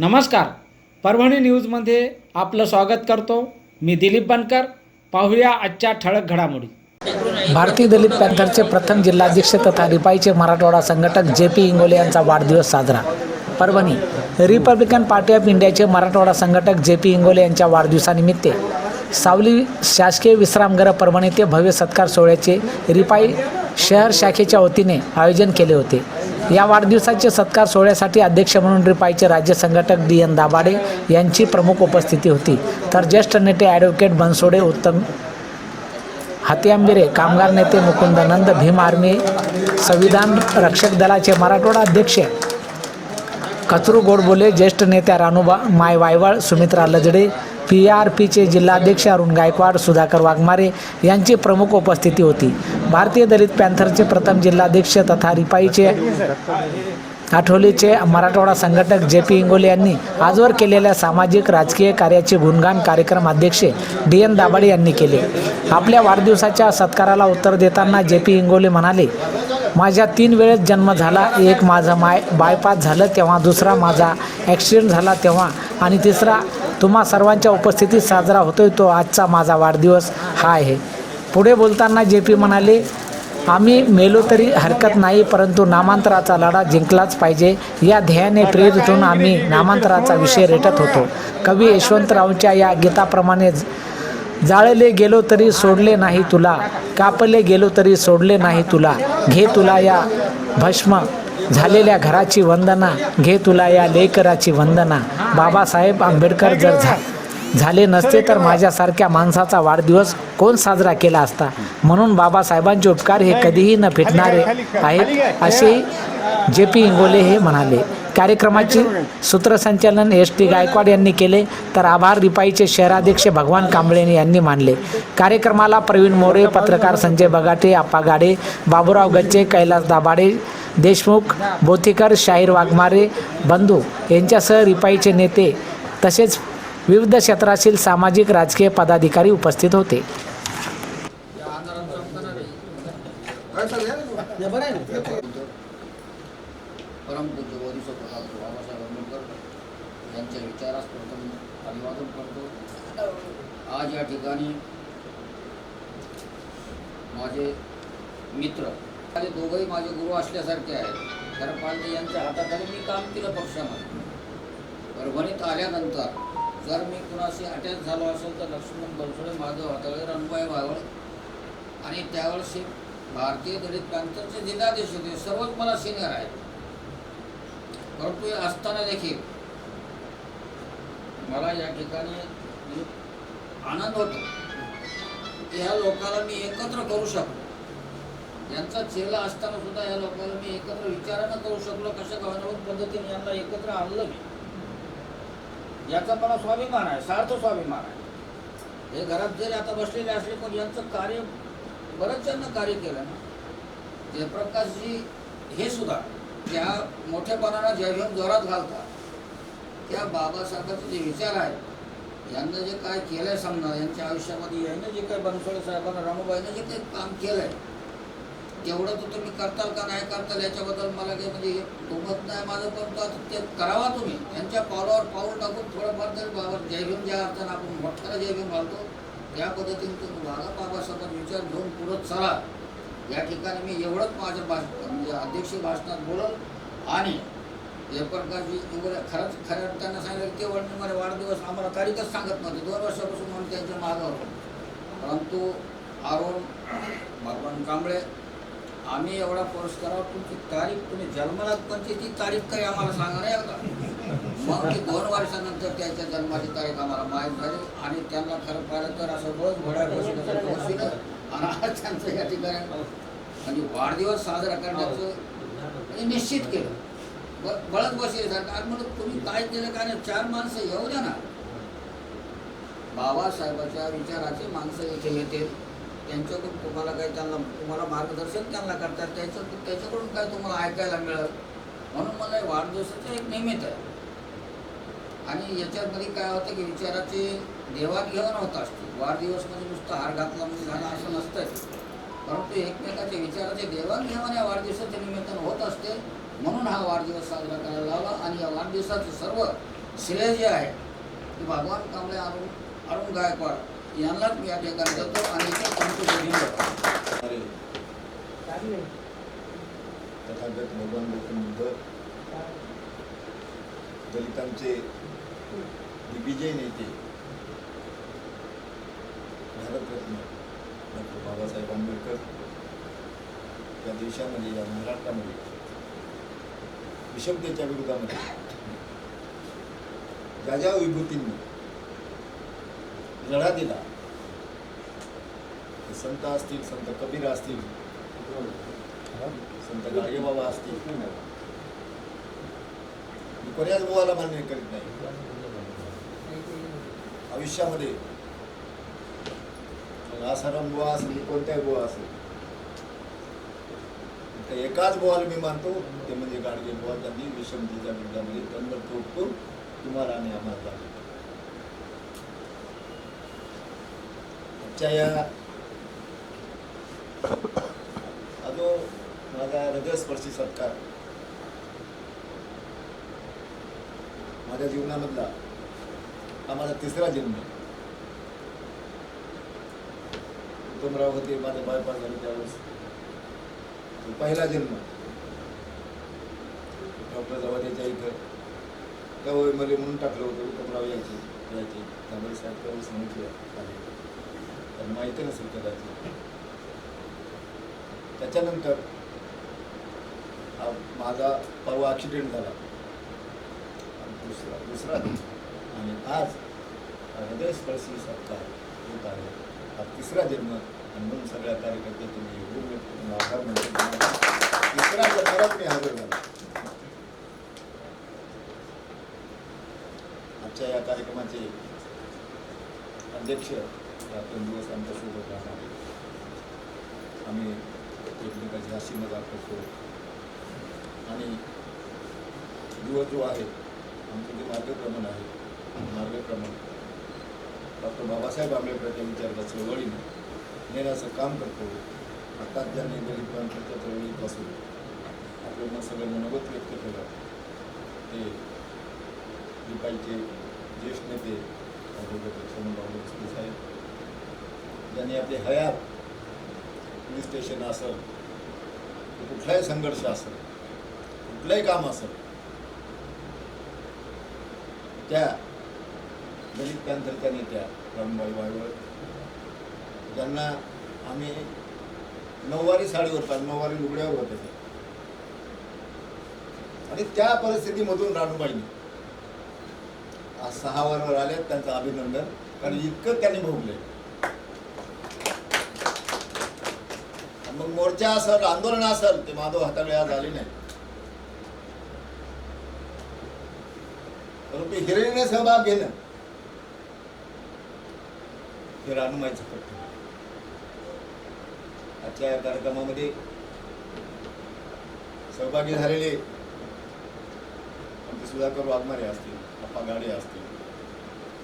नमस्कार. परभणी न्यूजमध्ये आपलं स्वागत करतो. मी दिलीप बनकर. पाहूया आजच्या ठळक घडामोडी. भारतीय दलित पॅन्थरचे प्रथम जिल्हाध्यक्ष तथा रिपाईचे मराठवाडा संघटक जे पी इंगोले यांचा वाढदिवस साजरा. परभणी रिपब्लिकन पार्टी ऑफ इंडियाचे मराठवाडा संघटक जे पी इंगोले यांच्या वाढदिवसानिमित्त सावली शासकीय विश्रामगृह परभणी ते भव्य सत्कार सोहळ्याचे रिपाई शहर शाखेच्या वतीने आयोजन केले होते. या वाढदिवसाचे सत्कार सोहळ्यासाठी अध्यक्ष म्हणून रिपाईचे राज्य संघटक डी एन दाभाडे यांची प्रमुख उपस्थिती होती. तर ज्येष्ठ नेते ॲडव्होकेट बनसोडे उत्तम हातीआंबिरे कामगार नेते मुकुंद नंद भीम आर्मी संविधान रक्षक दलाचे मराठवाडा अध्यक्ष कचरू गोडबोले ज्येष्ठ नेत्या रानूबा माय वायवळ सुमित्रा लजडे पी आर पीचे जिल्हाध्यक्ष अरुण गायकवाड सुधाकर वाघमारे यांची प्रमुख उपस्थिती होती. भारतीय दलित पॅन्थरचे प्रथम जिल्हाध्यक्ष तथा रिपाईचे आठवलीचे मराठवाडा संघटक जे पी इंगोले यांनी आजवर केलेल्या सामाजिक राजकीय कार्याचे गुणगान कार्यक्रम अध्यक्ष डी एन दाभाडे यांनी केले. आपल्या वाढदिवसाच्या सत्काराला उत्तर देताना जे पी इंगोले म्हणाले माझ्या तीन वेळेस जन्म झाला एक माझा माय बायपास झालं तेव्हा दुसरा माझा ॲक्सिडेंट झाला तेव्हा आणि तिसरा तुम्हा सर्वांच्या उपस्थितीत साजरा होतोय तो आजचा माझा वाढदिवस. हा आहे. पुढे बोलताना जे पी म्हणाले आम्ही मेलो तरी हरकत नाही परंतु नामांतराचा लढा जिंकलाच पाहिजे. या ध्येयाने प्रेरितून आम्ही नामांतराचा विषय रेटत होतो. कवी यशवंतरावच्या या गीताप्रमाणे जाळले गेलो तरी सोडले नाही तुला कापले गेलो तरी सोडले नाही तुला. घे तुला या भस्म झालेल्या घराची वंदना घे तुला या लेकराची वंदना. बाबासाहेब आंबेडकर जर झा झाले नसते तर माझ्यासारख्या माणसाचा वाढदिवस कोण साजरा केला असता? म्हणून बाबासाहेबांचे उपकार हे कधीही न फिटणारे आहेत असे जे पी इंगोले हे म्हणाले. कार्यक्रमाचे सूत्रसंचालन एस टी गायकवाड यांनी केले. तर आभार रिपाईचे शहराध्यक्ष भगवान कांबळे यांनी मानले. कार्यक्रमाला प्रवीण मोरे पत्रकार संजय बगाटे आप्पा गाडे बाबूराव गच्चे कैलास दाभाडे देशमुख बोथीकर शाहीर वाघमारे बंधू यांच्यासह रिपाईचे नेते तसेच विविध क्षेत्रातील सामाजिक राजकीय पदाधिकारी उपस्थित होते. परमपूज्य बाबासाहेब आंबेडकर यांच्या विचारास प्रथम अभिवादन करतो आज या ठिकाणी माझे मित्र आणि दोघंही माझे गुरु असल्यासारखे आहेत. कारण पांडे यांच्या हाताखाली मी काम केलं पक्षामध्ये. परभणीत आल्यानंतर जर मी कुणाशी अटॅच झालो असेल तर लक्ष्मण बनसोडे माधव हाताळे रणबाई वावळ आणि त्यावेळेस भारतीय दलित पॅन्थरचे जिल्हाधीश होते. सर्वच मला सिनियर आहेत. परंतु हे असताना देखील मला या ठिकाणी आनंद होतो. या लोकांना मी एकत्र करू शकतो. यांचा चेला असताना सुद्धा या लोकांना मी एकत्र विचारानं करू शकलो. कशा गव्हर्नमेंट पद्धतीने यांना एकत्र आणलं मी? याचा मला स्वाभिमान आहे सार्थ स्वाभिमान आहे. हे घरात जरी आता बसलेले असले पण यांचं कार्य बरंच कार्य केलं ना जयप्रकाशजी हे सुद्धा त्या मोठेपणाला ज्या जोरात घालतात त्या बाबासाहेबांचे जे विचार आहेत यांना जे काय केलं आहे समजा यांच्या आयुष्यामध्ये यांनी जे काय बनसोडे साहेबांना रामूबाईनं जे काही काम केलं आहे तेवढं तर तुम्ही करताल का नाही करताल याच्याबद्दल मला काही म्हणजे डोमत नाही माझं पण आता ते करावा तुम्ही. त्यांच्या पावलावर पाऊल टाकून थोडंफार तरी बाबा जयभीम ज्या अर्थानं आपण मोठ्याला जयभीम घालतो त्या पद्धतीने तुम्ही वागा बाबासोबत विचार घेऊन पुढं चला. या ठिकाणी मी एवढंच माझ्या भाष म्हणजे अध्यक्ष भाषणात बोलल. आणि जयप्रकाशजी एवढं खरंच खऱ्या अर्थानं सांगितलं ते केवळ मी मला वाढदिवस आम्हाला तारीखच सांगत नव्हते. दोन वर्षापासून म्हणून त्यांच्या मागावर परंतु आरोन भगवान कांबळे आम्ही एवढा पुरस्कारावर तुमची तारीख तुम्ही जन्माला कोणती ती तारीख काही आम्हाला सांगा नाही का मग ती दोन वर्षानंतर त्याच्या जन्माची तारीख आम्हाला माहीत झाली आणि त्यांना खरं पाहिलं तर असं बळच घोड्या बसल्यासारखं आणि आज त्यांचं या ठिकाणी म्हणजे वाढदिवस साजरा करण्याचं निश्चित केलं. बळत बळच बसल्यासारखं म्हणून तुम्ही काय केलं काय नाही? चार माणसं येऊ द्या ना. बाबासाहेबाच्या विचाराचे माणसं इथे येतील. त्यांच्याकडून तुम्हाला काही त्यांना तुम्हाला मार्गदर्शन त्यांना करतात त्याच्या त्याच्याकडून काय तुम्हाला ऐकायला मिळत म्हणून मला हे वाढदिवसाचं एक निमित्त आहे. आणि याच्यामध्ये काय होतं की विचाराची देवाणघेवाण होत असते. वाढदिवस म्हणजे नुसतं हार घातला म्हणजे झाला असं नसतंच परंतु एकमेकाच्या विचाराचे देवाणघेवाण या वाढदिवसाच्या निमित्तानं होत असते. म्हणून हा वाढदिवस साजरा करायला लावला. आणि या वाढदिवसाचं सर्व श्रेय जे आहे ते भगवान कांबळे अरुण अरुण गायकवाड यांनाच मी या ठिकाणी देतो आणि ते पंतप्रधान तथागत भगवान गौतम बुद्ध दलितांचे दिग्विजय नेते भारतरत्न डॉक्टर बाबासाहेब आंबेडकर या देशामध्ये या महाराष्ट्रामध्ये विषमतेच्या विरोधामध्ये ज्या ज्या विभूतींनी लढा दिला संत असतील संत कबीर असतील संत गाडगेबाबा असतील. मी कोण्याच बुवाला मान्य करीत नाही. आयुष्यामध्ये. आसाराम बुवा असेल कोणत्याही बुवा असेल तर एकाच बुवाला मी मानतो ते म्हणजे गाडगे बुवा त्यांनी विषमतेच्या विरोधामध्ये तंत्र तोडून तुम्हाला आणि आम्हाला. आजच्या या हा जो माझा हृदयस्पर्शी सत्कार माझ्या जीवनामधला हा माझा तिसरा जन्म आहे. उत्तमराव होते माझं बायपास झालं त्यावेळेस पहिला जन्म डॉक्टर जवादेच्या इथं त्यावेळी मला म्हणून टाकलं होतं उत्तमराव यायचे यायचे त्यामुळे साहेब त्यावेळेस सांगितलं तर माहिती नसेल कदाचित त्याच्यानंतर माझा परवा ॲक्सिडेंट झाला. दुसरा दुसरा. आणि आज हृदयस्पर्शी सत्कार होत आहे. हा तिसरा जन्म आणि म्हणून सगळ्या कार्यकर्ते तुम्ही एवढून व्यक्त आभार म्हणतो तिसरा जन्मालाच मी हजर झाला. आजच्या या कार्यक्रमाचे अध्यक्ष रात्र दिवस आमच्यासोबत राहणार आम्ही एकमेकाची हसी मजाक करतो. आणि दिवस जो आहे आमचं जे मार्गक्रमण आहे मार्गक्रमण डॉक्टर बाबासाहेब आंबेडकरच्या विचाराच्या चळवळीने नेण्याचं काम करतो. आता ज्यांनी दलित चळवळीपासून आपलं मग सगळं मनोगत व्यक्त केलं ते दिपाईचे ज्येष्ठ नेते ॲडव्होकेट सोनूबाबू साहेब ज्यांनी आपले हयात पोलीस स्टेशन असेल कुठलाही संघर्ष असेल कुठलंही काम असेल त्या दलित पॅन्थरच्या नेत्या रामबाई वायवळ ज्यांना आम्ही नऊवारी साडीवर पाहिजे नऊवारी लुगड्यावर होते ते. आणि त्या परिस्थितीमधून राणूबाईंनी आज सहा वर आले त्यांचं अभिनंदन कारण इतकं त्यांनी भोगले आणि मग मोर्चा असेल आंदोलन असेल ते माधव हाताळ्या आज नाही परंतु हिरिरीने सहभाग घेणं हे रानुमाईचं कर्तव्य आजच्या या कार्यक्रमामध्ये सहभागी झालेले आमचे सुधाकर वाघमारे असतील अप्पा गाडे असतील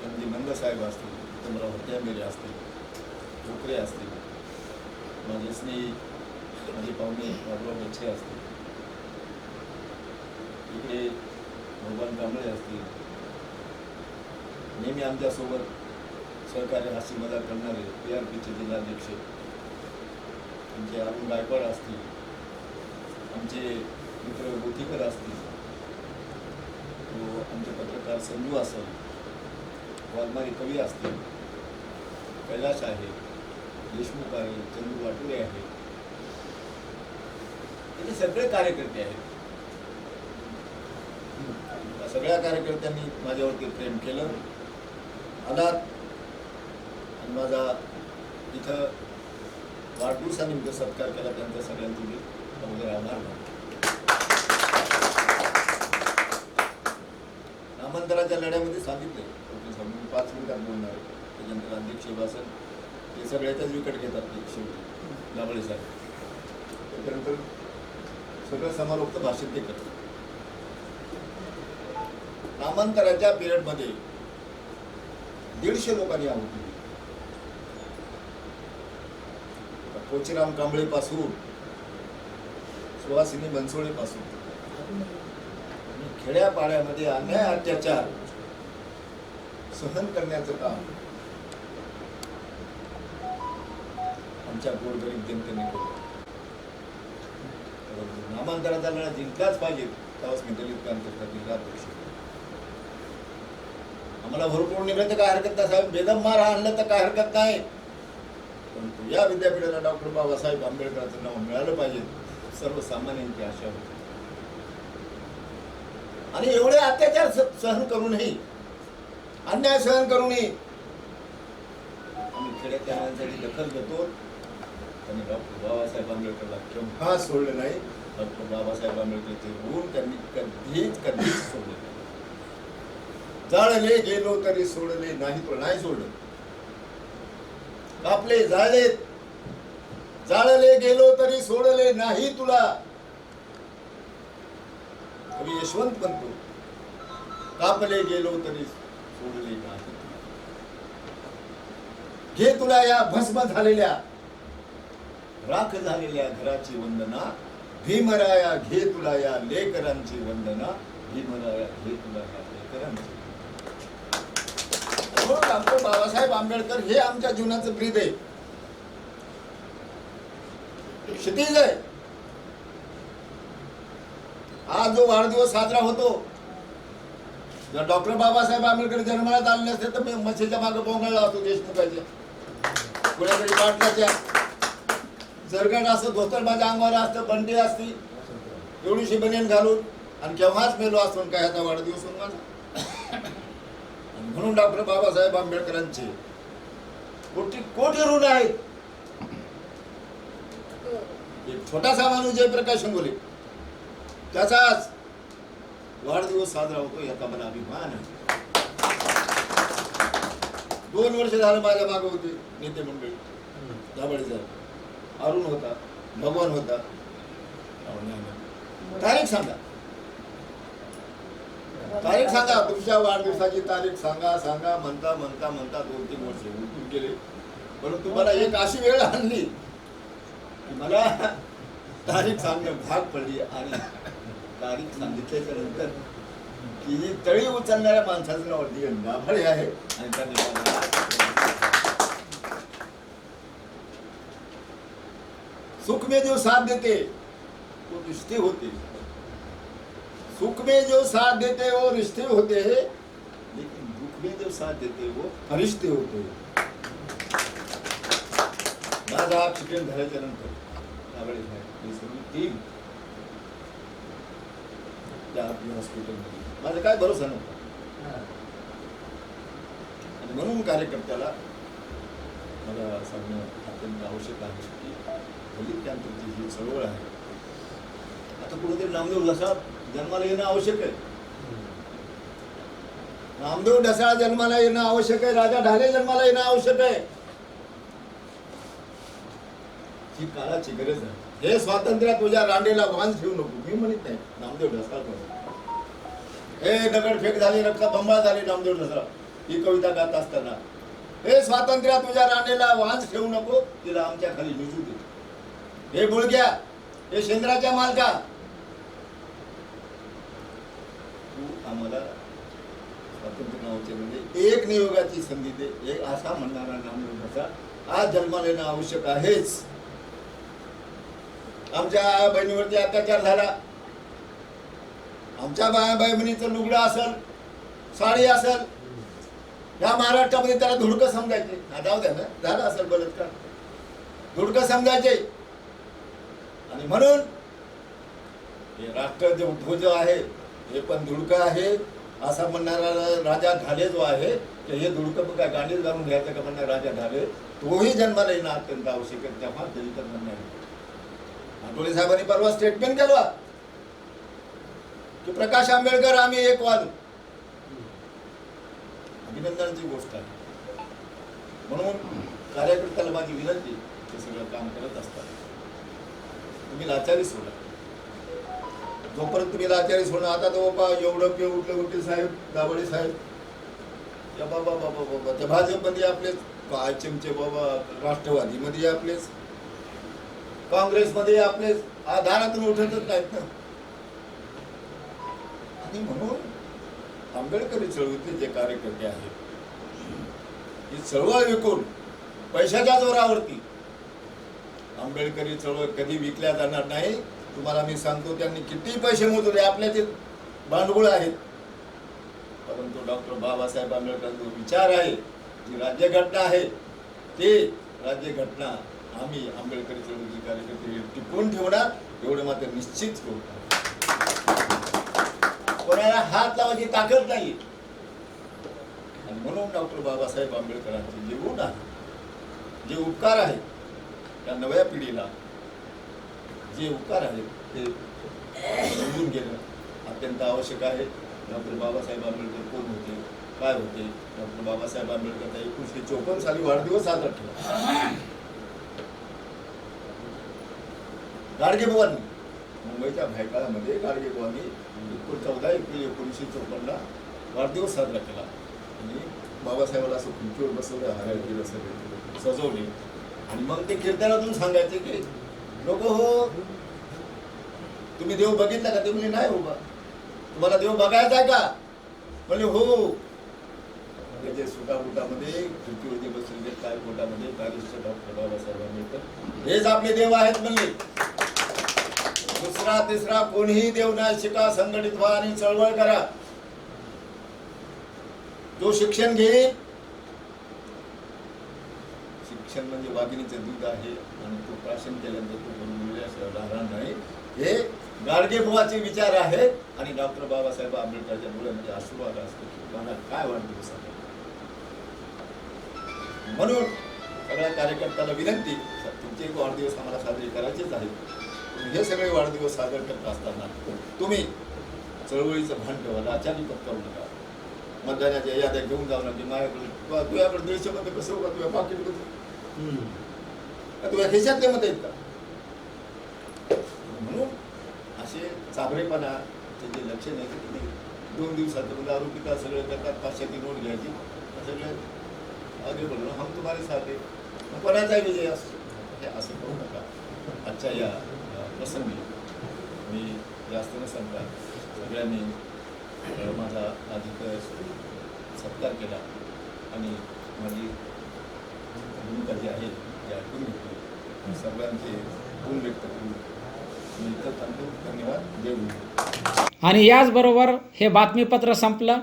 त्यांचे नंद साहेब असतील उत्तमराव हत्यामेरे असतील ठोकरे असतील माझे स्नेही माझे पाहुणे बाबुराव गच्छे असतील इकडे भगवान कांबळे असतील. नेहमी आमच्यासोबत सहकार्य हास्य मजा करणारे पी आर पीचे जिल्हाध्यक्ष. आमचे अरुण गायकवाड असतील. आमचे मित्र गोतीकर असतील. आमचे पत्रकार संजू असेल. वाघमारी कवी असतील. कैलाश आहे देशमुख आहे चंदू वाटुरे आहे. हे सगळे कार्यकर्ते आहेत. सगळ्या कार्यकर्त्यांनी माझ्यावरती प्रेम केलं. आलात आणि माझा इथं वाढदिवसानिमित्त सत्कार केला त्यांचा सगळ्यांचे मी अगोदर आभार मानतो नामांतराच्या लढ्यामध्ये सांगितले मी पाच मिनिटात बोलणार आहे. त्याच्यानंतर अध्यक्ष भाषण ते सगळ्याच्याच विकट घेतात ते शेवटी. गाबळे साहेब. त्याच्यानंतर सगळं समारोक्त भाषण ते करतात. नामांतराच्या पिरियडमध्ये दीडशे लोकांनी आहोत दिली कोचीराम कांबळे पासून सुहासिनी बनसोळेपासून खेड्यापाड्यामध्ये अन्याय अत्याचार सहन करण्याचं काम आमच्या गोरगरीब जनतेने केलं. नामांतराचा लढा जिंकलाच पाहिजे तेव्हाच मी दलित जिल्हा अध्यक्ष आम्हाला भरपूर निघत काय हरकत नाही साहेब. बेदम मार आणलं तर काय हरकत नाही. परंतु या विद्यापीठाला डॉक्टर बाबासाहेब आंबेडकरांचं नाव मिळालं पाहिजे सर्वसामान्यांची आशा होती. आणि एवढे अत्याचार सहन करूनही अन्याय सहन करूनही आम्ही खेड्यातल्या माणसाची दखल घेतो. त्यांनी डॉक्टर बाबासाहेब आंबेडकरला केव्हा सोडलं नाही. डॉक्टर बाबासाहेब आंबेडकरचे ऋण त्यांनी कधीच कधीच सोडले नाही. जाळले गेलो तरी सोडले नाही तो नाही सोडलं. कापले जाळले. जाळले गेलो तरी सोडले नाही तुला. कवी यशवंत म्हणतो कापले गेलो तरी सोडले नाही घे तुला या भस्म झालेल्या राख झालेल्या घराची वंदना भीमराया घे तुला या लेकरांची वंदना भीमराया घे तुला या लेकरांची डॉक्टर बाबासाहेब आंबेडकर हे आमच्या जीवनाचं ब्रीद आहे. क्षितिज आहे. आज जो वाढदिवस साजरा होतो जर डॉक्टर बाबासाहेब आंबेडकर जन्माला आले नसते तर मी मशीच्या मागे पोंगळला असतो देशमुखाच्या. कुणाकडे पाटलाच्या. जरगड असं धोतर माझ्या अंगावर असतं बंडी असती. एवढीशी बनियन घालून आणि केव्हाच मेलो असतो काय आता वाढदिवस माझा. म्हणून डॉक्टर बाबासाहेब आंबेडकरांचे कोटी कोटी ऋण आहेत. एक छोटासा माणूस जयप्रकाश शिंगोले त्याचाच वाढदिवस साजरा होतो याचा मला अभिमान आहे. दोन वर्ष झालं माझ्या मागे होते नेते मंडळी. दाभाडे अरुण होता भगवान होता. तारीख सांगा. तारीख सांगा तुमच्या वाढदिवसाची तारीख सांगा सांगा म्हणता म्हणता म्हणता दोन तीन वर्ष उलटून गेले. परंतु मला एक अशी वेळ आणली की मला तारीख सांगणं भाग पडली आणि तारीख सांगितल्याच्या नंतर की ही तळी उचलणाऱ्या माणसाचं नाव डी आहे आणि त्यांनी मला सुखमे जो साथ देते वो रिश्ते होते। सुख में जो साथ देते वो रिश्ते होते हैं लेकिन दुख में जो साथ देते वो फरिश्ते होते हैं। माझा ऍक्सिडेंट झाल्याच्यानंतर त्यावेळेस टीम त्या हॉस्पिटलमध्ये माझा काय भरोसा नव्हता? आणि म्हणून कार्यकर्त्याला मला सांगणं अत्यंत आवश्यक आहे. की दलित कॅम्पची चळवळ आहे. आता कुठेतरी नामदेव ढसाळ जन्माला येणं आवश्यक आहे. नामदेव ढसाळ जन्माला येणं आवश्यक आहे. राजा ढाले जन्माला येणं आवश्यक आहे. ही काळाची गरज आहे. हे स्वातंत्र्य तुझ्या रांडेला वांज ठेवू नको. मी म्हणत नाही. नामदेव ढसाळ म्हणतो हे दगडफेक झाली रक्ता बंबाळ झाली नामदेव ढसाळ ही कविता गात असताना. हे स्वातंत्र्य तुझ्या रांडेला वांज ठेवू नको. तिला आमच्या खाली निजू दे. हे बुळग्या हे शेंद्राच्या मालका. तू आम्हाला स्वातंत्र्य नावाचे म्हणजे एक नियोगाची संधी दे. एक असा म्हणणारा नामयोगाचा आज जन्माला येणं आवश्यक आहेच. आमच्या बहिणीवरती अत्याचार झाला. आमच्या बाया बहिणीचं लुगडं असल साडी असल या महाराष्ट्रामध्ये त्याला धुडकं समजायचे. हा, जाऊ द्या ना झालं असेल बलात्कार. धुडकं समजायचे. आणि म्हणून हे राष्ट्र जे ध्वज आहे हे पण धुडकं आहे. असा म्हणणारा राजा झाले जो आहे ते हे धुडकं काय गाडीत घालून घ्यायचं का म्हणणार राजा झाले तोही जन्माला येणं अत्यंत आवश्यक आहे तेव्हा दलित म्हणणे आठवले साहेबांनी परवा स्टेटमेंट केला. की प्रकाश आंबेडकर आम्ही एक वाद. अभिनंदनाची गोष्ट आहे. म्हणून कार्यकर्त्याला माझी विनंती ते सगळं काम करत असतात. तुम्ही लाचारी सोडा. जोपर्यंत तुम्ही लाचारी सोडा आता तो बाबा एवढं पे उठले उठले साहेब दाभाडे साहेब. या बाबा बाबा बाबा. त्या भाजपमध्ये आपलेच काय चिमचे बाबा राष्ट्रवादीमध्ये आपलेच. काँग्रेसमध्ये आपलेच. आधारातून उठतच नाहीत ना. आणि म्हणून आंबेडकरी चळवळीतले जे कार्यकर्ते आहेत ही चळवळ विकून पैशाच्या जोरावरती आंबेडकरी चळवळ कधी विकल्या जाणार नाही तुम्हाला मी सांगतो त्यांनी किती पैसे मोजले आपल्या ते भांडवळ आहेत. परंतु डॉक्टर बाबासाहेब आंबेडकरांचा जो विचार आहे जी राज्यघटना आहे ते राज्यघटना आम्ही आंबेडकरी चळवळीचे कार्यकर्ते टिकवून ठेवणार एवढं मात्र निश्चित करू कोणाला हात लावायची ताकद नाही. आणि म्हणून डॉक्टर बाबासाहेब आंबेडकरांचे जे गुण आहे जे उपकार आहेत त्या नव्या पिढीला जे उपकार आहेत ते समजून घेणं अत्यंत आवश्यक आहे. डॉक्टर बाबासाहेब आंबेडकर कोण होते? काय होते? डॉक्टर बाबासाहेब आंबेडकरचा एकोणीसशे चोपन्न साली वाढदिवस साजरा केला. गाडगेबुवांनी मुंबईच्या भायकाळामध्ये गाडगेबुवांनी एकोण चौदा एप्रिल एकोणीसशे चोपन्नला वाढदिवस साजरा केला. आणि बाबासाहेबाला असं खुर्चीवर बसवलं हराळ केलं सगळे सजवले. आणि मग ते कीर्तनातून सांगायचे की लोक हो. तुम्ही देव बघितला का? ते म्हणजे नाही हो बा तुम्हाला देव बघायचा आहे का? म्हणजे हो. त्याचे सुटाबुटामध्ये खुर्चीवरती बसलेले काय पोटामध्ये काय डॉक्टर तर हेच आपले देव आहेत म्हणले. दुसरा तिसरा कोणीही देव नाही. शिका संघटित व्हा आणि चळवळ करा. जो शिक्षण घेईल शिक्षण म्हणजे वाघिणीचं दूध आहे आणि तो प्राशन केल्यानंतर तो बनवलेल्या राहणार नाही. हे गाडगे बुवाचे विचार आहेत आणि डॉक्टर बाबासाहेब आंबेडकरच्या मुलांचे आशीर्वाद असतो की मला काय वाटतं आहे म्हणून सगळ्या कार्यकर्त्याला विनंती तुमचे एक वाढदिवस आम्हाला साजरे करायचेच आहेत. पण हे सगळे वाढदिवस साजरे करत असताना तुम्ही चळवळीचं भान ठेवा अचानक करू नका. मतदानाच्या याद्या घेऊन जाऊ नका. माझ्याकडे तुझ्याकडे दीडशे मध्ये कसं होतं तुझ्या पाकिट तुझ्या ह्याच्यातले मत आहेत का? म्हणून असे चाबरेपणा त्याचे लक्षण आहे की दोन दिवसात दारू म्हणजे पिता सगळं करतात पाचशेची नोट घ्यायची सगळे आगे बोललो हम तुम्हाला साधे कोणाचा विजय असतो हे असं करू नका. आजच्या या प्रसंगी मी जास्त न सांगता सगळ्यांनी माझा अधिक सत्कार केला आणि माझी भूमिका जी आहे ती ऐकून घेतली सर्वांचे गुण व्यक्त करून मी इथं थांबतो धन्यवाद जय आणि याचबरोबर हे बातमीपत्र संपलं.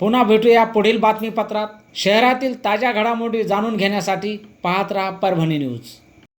पुन्हा भेटूया पुढील बातमीपत्रात. शहरातील ताज्या घडामोडी जाणून घेण्यासाठी पाहत राहा परभणी न्यूज.